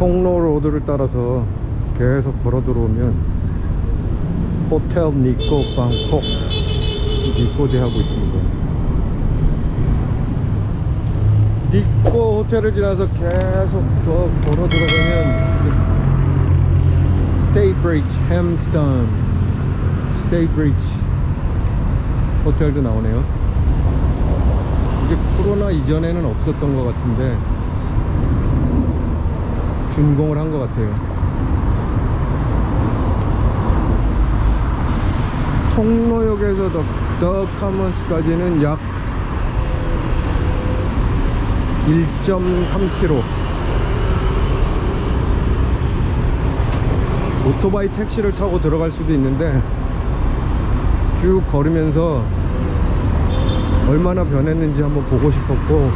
통로 로드를 따라서 계속 걸어 들어오면 호텔 니코 방콕 니코데 하고 있습니다. 니코 호텔을 지나서 계속 더 걸어 들어가면 스테이 브리지 햄스턴 스테이 브리지 호텔도 나오네요. 이게 코로나 이전에는 없었던 것 같은데 준공을 한 것 같아요. 통로역에서 카먼스까지는 약 1.3km 오토바이 택시를 타고 들어갈 수도 있는데 쭉 걸으면서 얼마나 변했는지 한번 보고 싶었고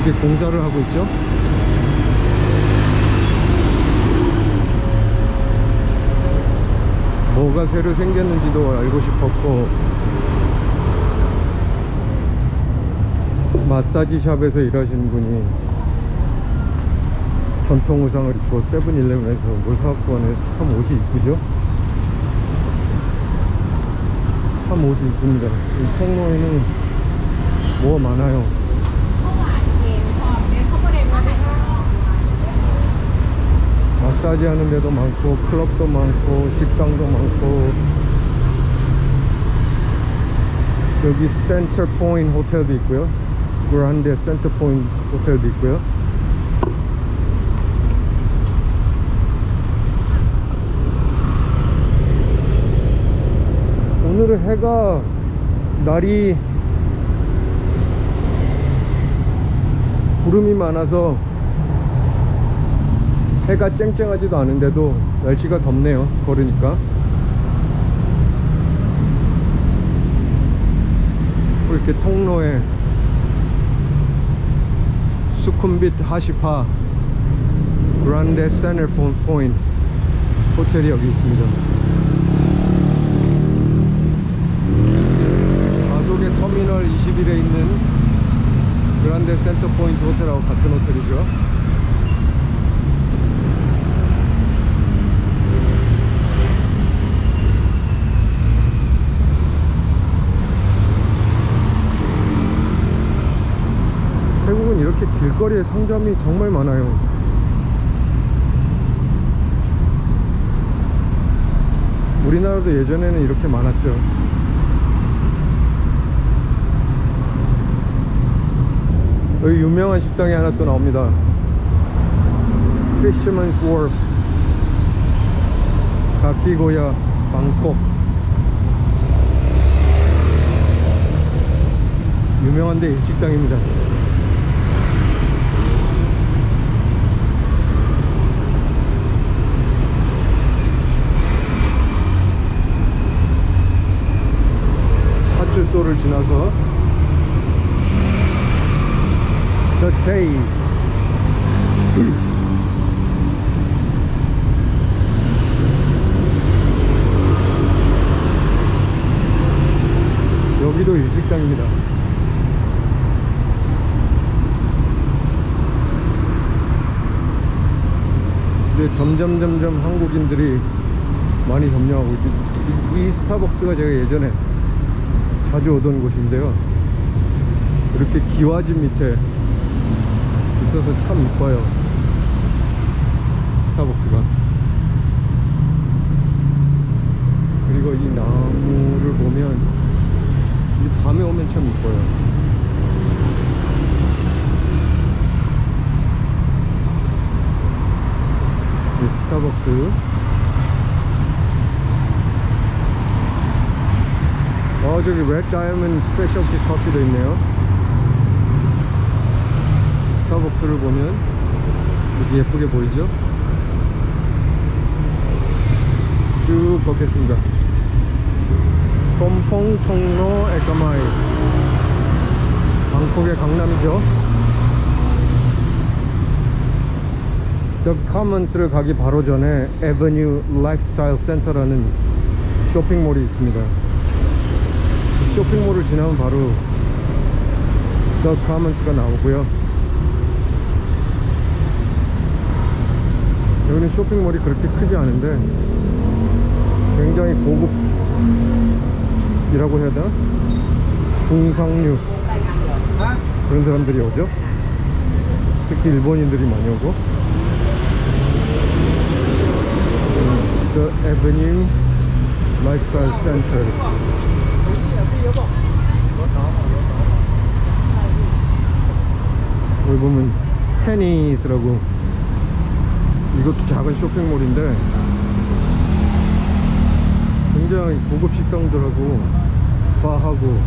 이게 공사를 하고 있죠 뭐가 새로 생겼는지도 알고 싶었고 마사지 샵에서 일하시는 분이 전통 의상을 입고 세븐일레븐에서 가네 참 옷이 이쁘죠? 참 옷이 이쁩니다. 이 통로에는 뭐가 많아요 마사지 하는 데도 많고 클럽도 많고 식당도 많고. 여기 센터 포인트 호텔도 있고요. 그란데 센터 포인트 호텔도 있고요. 오늘은 해가 날이 구름이 많아서 해가 쨍쨍하지도 않은데도 날씨가 덥네요. 걸으니까. 이렇게 통로에 수쿰빗 하시파 그란데 센터 포인트 호텔이 여기 있습니다. 가속의 터미널 21에 있는 그란데 센터 포인트 호텔하고 같은 호텔이죠 태국은 이렇게 길거리에 상점이 정말 많아요. 우리나라도 예전에는 이렇게 많았죠. 여기 유명한 식당이 하나 또 나옵니다. Fisherman's Wharf, 가키고야, 방콕. 유명한데 일식당입니다. 팥줄소를 지나서 Taste 여기도 일식당입니다. 점점 점점 한국인들이 많이 점령하고 있죠 이, 이 스타벅스가 제가 예전에 자주 오던 곳인데요. 이렇게 기와집 밑에 있어서 참 이뻐요. 스타벅스가. 그리고 이 나무를 보면 이 밤에 오면 참 이뻐요. 이 스타벅스. 어 저기 레드 다이아몬드 스페셜티 커피도 있네요 스타벅스를 보면 이렇게 예쁘게 보이죠? 쭉 걷겠습니다. 폼퐁 통로 에까마이. 방콕의 강남이죠? 더 커먼스를 가기 바로 전에 에버뉴 라이프스타일 센터라는 쇼핑몰이 있습니다. 이 쇼핑몰을 지나면 바로 더 커먼스가 나오고요 여기는 쇼핑몰이 그렇게 크지 않은데 굉장히 고급이라고 해야 되나? 중상류. 그런 사람들이 오죠? 특히 일본인들이 많이 오고. 음, The Avenue Lifestyle Center. 여기 보면 테니스라고 이것도 작은 쇼핑몰인데 굉장히 고급 식당들하고 바하고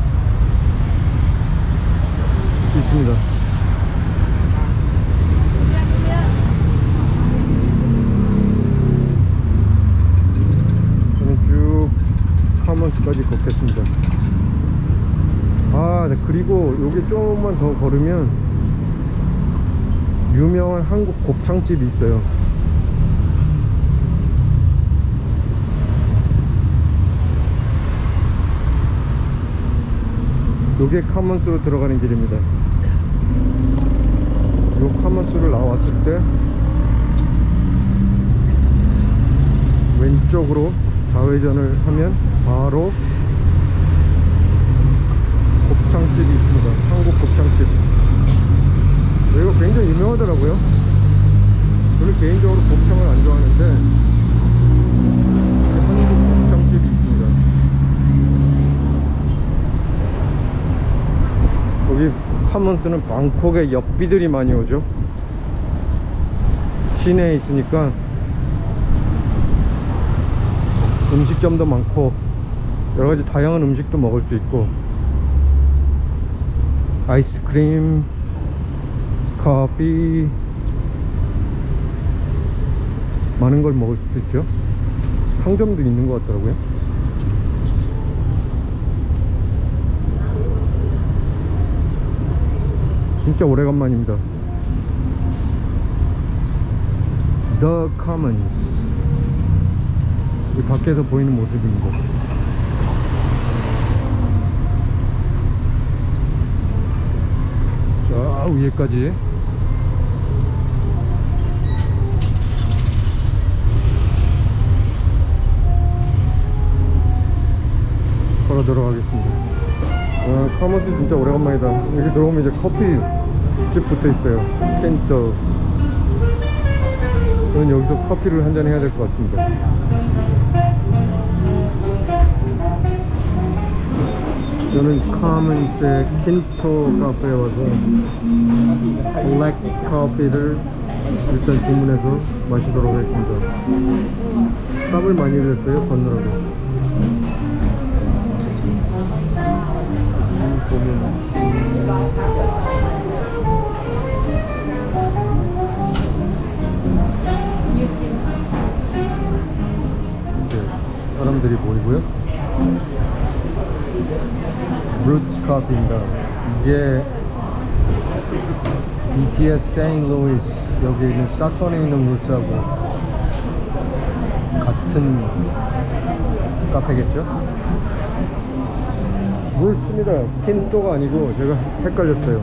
있습니다. 저는 쭉 카먼스까지 걷겠습니다. 아 네, 그리고 여기 조금만 더 걸으면 유명한 한국 곱창집이 있어요 요게 카먼스로 들어가는 길입니다. 요 카먼스를 나왔을 때 왼쪽으로 좌회전을 하면 바로 곱창집이 있습니다. 한국 곱창집. 여기가 굉장히 유명하더라고요. 저는 개인적으로 곱창을 안 좋아하는데 이렇게 한국 곱창집이 있습니다 여기 카먼스는 방콕에 역비들이 많이 오죠. 시내에 있으니까 음식점도 많고 여러가지 다양한 음식도 먹을 수 있고 아이스크림 커피 많은 걸 먹을 수 있죠. 상점도 있는 것 같더라고요 진짜 오래간만입니다. The Commons. 이 밖에서 보이는 모습입니다 저 위에까지. 걸어 들어가겠습니다 아, 카머스 진짜 오래간만이다. 여기 들어오면 이제 커피집 붙어 있어요. 켄터. 저는 여기서 커피를 한 잔 해야 될 것 같습니다. 저는 카먼스의 킨토 카페에 와서 블랙 커피를 일단 주문해서 마시도록 하겠습니다. 땀을 많이 흘렸어요 걷느라고 음, 보면 이제 사람들이 보이고요. 루츠 커피입니다 이게 BTS 세인 루이스 여기 있는 사톤에 있는 루츠하고 같은 카페겠죠? 루츠입니다. 킨토가 아니고 제가 헷갈렸어요.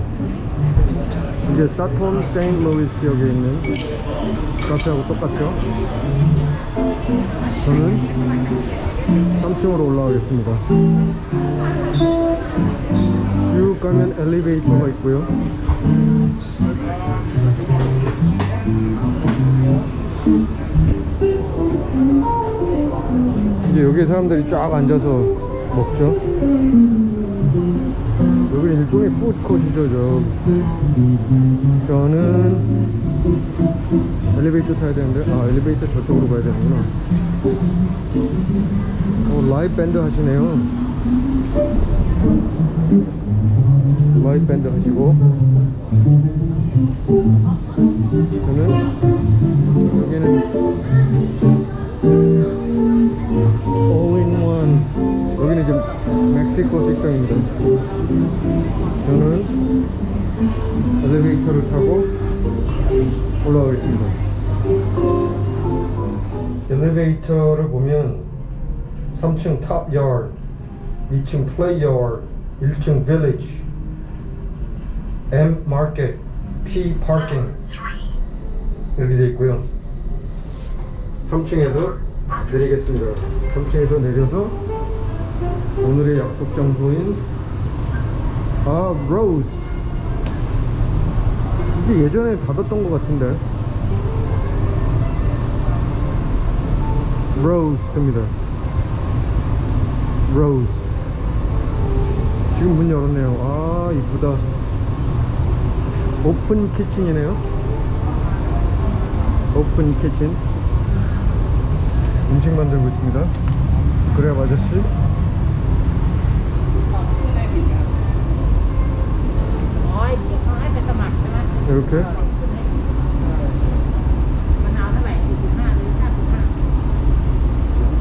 이게 사톤 세인 루이스 여기 있는 카페하고 똑같죠? 저는 3층으로 올라가겠습니다. 쭉 가면 엘리베이터가 있고요. 이제 여기 사람들이 쫙 앉아서 먹죠? 여기 일종의 푸드코트죠 저. 저는 엘리베이터 타야 되는데 아 엘리베이터 저쪽으로 가야 되는구나. 어 라이브 밴드 하시네요. 라이브 밴드 하시고. 저는 여기는 멕시코 식당입니다. 저는 엘리베이터를 타고 올라가겠습니다. 엘리베이터를 보면 3층 탑 야드 2층 플레이 야드 1층 빌리지 M 마켓 P 파킹 이렇게 되어 있고요. 3층에서 내리겠습니다. 3층에서 내려서 오늘의 약속 장소인 아 로스트 이게 예전에 닫았던 것 같은데 로스트입니다. 로스트 지금 문 열었네요. 아 이쁘다. 오픈 키친이네요. 오픈 키친. 음식 만들고 있습니다. 그래 아저씨. 이렇게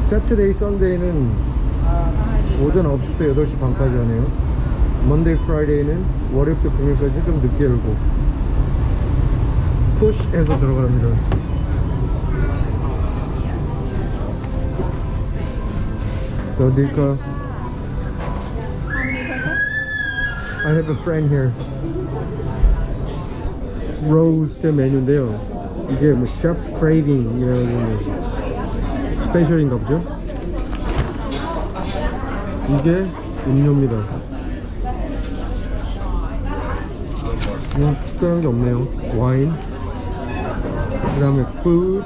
세트데이 썬데이는 오전 9시부터 8시 반까지 하네요. 먼데이 프라이데이는 월요일부터 금요일까지 좀 늦게 열고 푸시해서 들어갑니다. 어딜까? I have a friend here. 로스트 메뉴인데요. 이게 뭐 craving이라고 뭐 스페셜인가 보죠? 이게 음료입니다. 뭐 특별한 게 없네요. 와인. 그 다음에 food.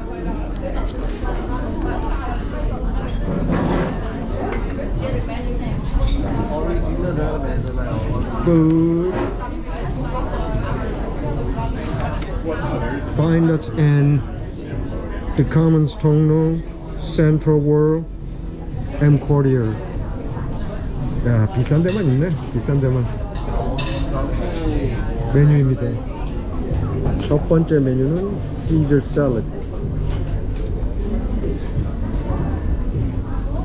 food. Find us in the Commons 통로, Central World, M Courier. 야 비싼 데만 있네. 비싼 데만. 메뉴입니다. 첫 번째 메뉴는 Caesar Salad.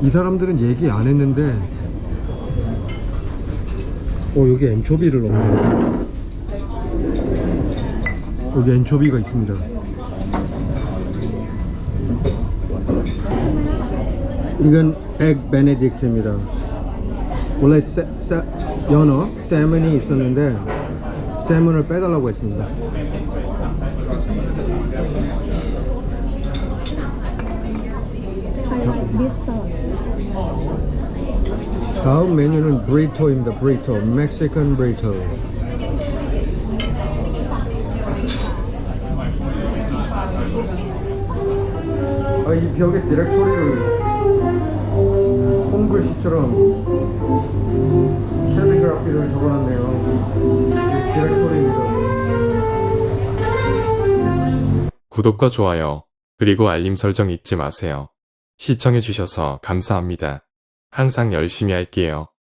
이 사람들은 얘기 안 했는데 어 여기 엔초비를 넣네 여기 엔초비가 있습니다. 이건 egg benedict입니다. 원래 세, 세, 연어, 세먼이 있었는데 세먼을 빼달라고 했습니다. 다음 메뉴는 브리토입니다. 브리토. 멕시칸 브리토 아, 이 벽에 디렉토리를 홈글씨처럼 캘리그라피를 적어놨네요 디렉토리입니다 구독과 좋아요, 그리고 알림 설정 잊지 마세요. 시청해주셔서 감사합니다. 항상 열심히 할게요.